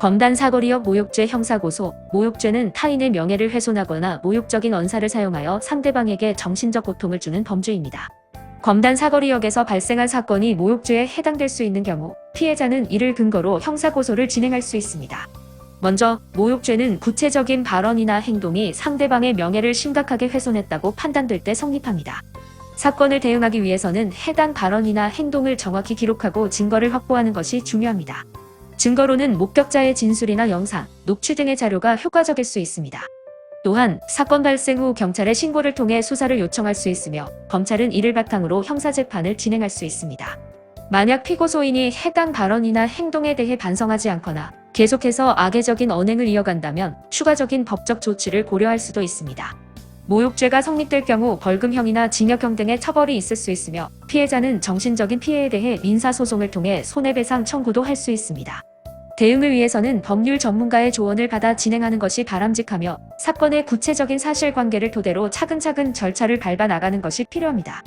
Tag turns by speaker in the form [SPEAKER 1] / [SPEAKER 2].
[SPEAKER 1] 검단 사거리역 모욕죄 형사고소, 모욕죄는 타인의 명예를 훼손하거나 모욕적인 언사를 사용하여 상대방에게 정신적 고통을 주는 범죄입니다. 검단 사거리역에서 발생한 사건이 모욕죄에 해당될 수 있는 경우 피해자는 이를 근거로 형사고소를 진행할 수 있습니다. 먼저 모욕죄는 구체적인 발언이나 행동이 상대방의 명예를 심각하게 훼손했다고 판단될 때 성립합니다. 사건을 대응하기 위해서는 해당 발언이나 행동을 정확히 기록하고 증거를 확보하는 것이 중요합니다. 증거로는 목격자의 진술이나 영상, 녹취 등의 자료가 효과적일 수 있습니다. 또한 사건 발생 후 경찰에 신고를 통해 수사를 요청할 수 있으며 검찰은 이를 바탕으로 형사재판을 진행할 수 있습니다. 만약 피고소인이 해당 발언이나 행동에 대해 반성하지 않거나 계속해서 악의적인 언행을 이어간다면 추가적인 법적 조치를 고려할 수도 있습니다. 모욕죄가 성립될 경우 벌금형이나 징역형 등의 처벌이 있을 수 있으며 피해자는 정신적인 피해에 대해 민사소송을 통해 손해배상 청구도 할 수 있습니다. 대응을 위해서는 법률 전문가의 조언을 받아 진행하는 것이 바람직하며 사건의 구체적인 사실관계를 토대로 차근차근 절차를 밟아 나가는 것이 필요합니다.